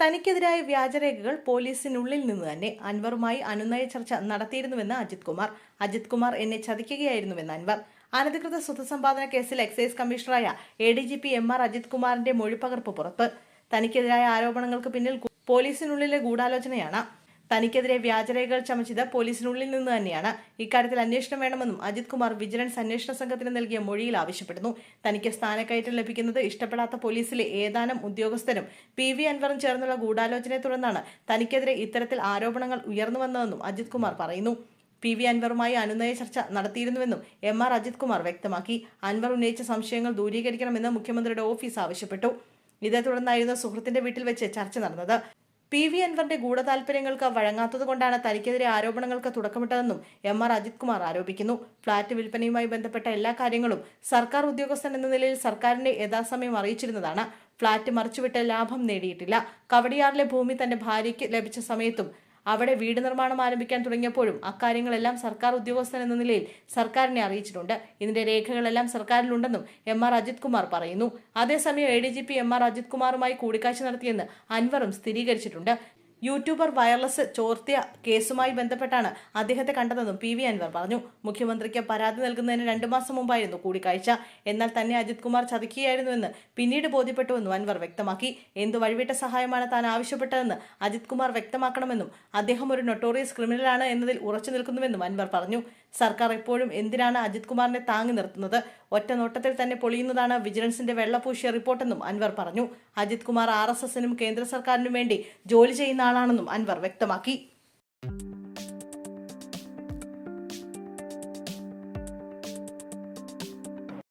തനിക്കെതിരായ വ്യാജരേഖകൾ പോലീസിനുള്ളിൽ നിന്ന് തന്നെ അൻവറുമായി അനുനയ ചർച്ച നടത്തിയിരുന്നുവെന്ന് അജിത് കുമാർ. അജിത് കുമാർ എന്നെ ചതിക്കുകയായിരുന്നുവെന്ന് അൻവർ. അനധികൃത സ്വത്തുസമ്പാദന കേസിൽ excise കമ്മീഷണറായ A D G P M R Ajith കുമാറിന്റെ മൊഴിപ്പകർപ്പ് പുറത്ത്. തനിക്കെതിരായ ആരോപണങ്ങൾക്ക് പിന്നിൽ പോലീസിനുള്ളിലെ ഗൂഢാലോചനയാണ്. തനിക്കെതിരെ വ്യാജരേഖകൾ ചമച്ചത് പോലീസിനുള്ളിൽ നിന്ന് തന്നെയാണ്. ഇക്കാര്യത്തിൽ അന്വേഷണം വേണമെന്നും അജിത് കുമാർ വിജിലൻസ് അന്വേഷണ സംഘത്തിന് നൽകിയ മൊഴിയിൽ ആവശ്യപ്പെടുന്നു. തനിക്ക് സ്ഥാനക്കയറ്റം ലഭിക്കുന്നത് ഇഷ്ടപ്പെടാത്ത പോലീസിലെ ഏതാനും ഉദ്യോഗസ്ഥരും പി വി അൻവറും ചേർന്നുള്ള ഗൂഢാലോചനയെ തുടർന്നാണ് തനിക്കെതിരെ ഇത്തരത്തിൽ ആരോപണങ്ങൾ ഉയർന്നുവന്നതെന്നും അജിത് കുമാർ പറയുന്നു. പി വി അൻവറുമായി അനുനയ ചർച്ച നടത്തിയിരുന്നുവെന്നും എം ആർ അജിത് കുമാർ വ്യക്തമാക്കി. അൻവർ ഉന്നയിച്ച സംശയങ്ങൾ ദൂരീകരിക്കണമെന്ന് മുഖ്യമന്ത്രിയുടെ ഓഫീസ് ആവശ്യപ്പെട്ടു. ഇതേ തുടർന്നായിരുന്നു സുഹൃത്തിന്റെ വീട്ടിൽ വെച്ച് ചർച്ച നടന്നത്. പി വി അൻവറിന്റെ ഗൂഢതാൽപര്യങ്ങൾക്ക് വഴങ്ങാത്തതുകൊണ്ടാണ് തനിക്കെതിരെ ആരോപണങ്ങൾക്ക് തുടക്കമിട്ടതെന്നും എം ആർ അജിത് കുമാർ ആരോപിക്കുന്നു. ഫ്ളാറ്റ് വിൽപ്പനയുമായി ബന്ധപ്പെട്ട എല്ലാ കാര്യങ്ങളും സർക്കാർ ഉദ്യോഗസ്ഥൻ എന്ന നിലയിൽ സർക്കാരിനെ യഥാസമയം അറിയിച്ചിരുന്നതാണ്. ഫ്ളാറ്റ് മറിച്ചുവിട്ട് ലാഭം നേടിയിട്ടില്ല. കവടിയാറിലെ ഭൂമി തന്റെ ഭാര്യയ്ക്ക് ലഭിച്ച സമയത്തും അവിടെ വീട് നിർമ്മാണം ആരംഭിക്കാൻ തുടങ്ങിയപ്പോഴും അക്കാര്യങ്ങളെല്ലാം സർക്കാർ ഉദ്യോഗസ്ഥൻ എന്ന നിലയിൽ സർക്കാരിനെ അറിയിച്ചിട്ടുണ്ട്. ഇതിന്റെ രേഖകളെല്ലാം സർക്കാരിലുണ്ടെന്നും എം ആർ അജിത് കുമാർ പറയുന്നു. അതേസമയം A D G P M R Ajith കുമാറുമായി കൂടിക്കാഴ്ച നടത്തിയെന്ന് അൻവറും സ്ഥിരീകരിച്ചിട്ടുണ്ട്. യൂട്യൂബർ വയർലെസ് ചോർത്തിയ കേസുമായി ബന്ധപ്പെട്ടാണ് അദ്ദേഹത്തെ കണ്ടതെന്നും പി വി അൻവർ പറഞ്ഞു. മുഖ്യമന്ത്രിക്ക് പരാതി നൽകുന്നതിന് രണ്ടു മാസം മുമ്പായിരുന്നു കൂടിക്കാഴ്ച. എന്നാൽ തന്നെ അജിത് കുമാർ ചതിക്കുകയായിരുന്നുവെന്ന് പിന്നീട് ബോധ്യപ്പെട്ടുവെന്നും അൻവർ വ്യക്തമാക്കി. എന്തു വഴിവിട്ട സഹായമാണ് താൻ ആവശ്യപ്പെട്ടതെന്ന് അജിത് കുമാർ വ്യക്തമാക്കണമെന്നും അദ്ദേഹം ഒരു നൊട്ടോറിയസ് ക്രിമിനലാണ് എന്നതിൽ ഉറച്ചു നിൽക്കുന്നുവെന്നും അൻവർ പറഞ്ഞു. സർക്കാർ എപ്പോഴും എന്തിനാണ് അജിത് കുമാറിനെ താങ്ങി നിർത്തുന്നത്? ഒറ്റ നോട്ടത്തിൽ തന്നെ പൊളിയുന്നതാണ് വിജിലൻസിന്റെ വെള്ളപൂശിയ റിപ്പോർട്ടെന്നും അൻവർ പറഞ്ഞു. അജിത് കുമാർ ആർ കേന്ദ്ര സർക്കാരിനും വേണ്ടി ജോലി ചെയ്യുന്ന ആളാണെന്നും അൻവർ വ്യക്തമാക്കി.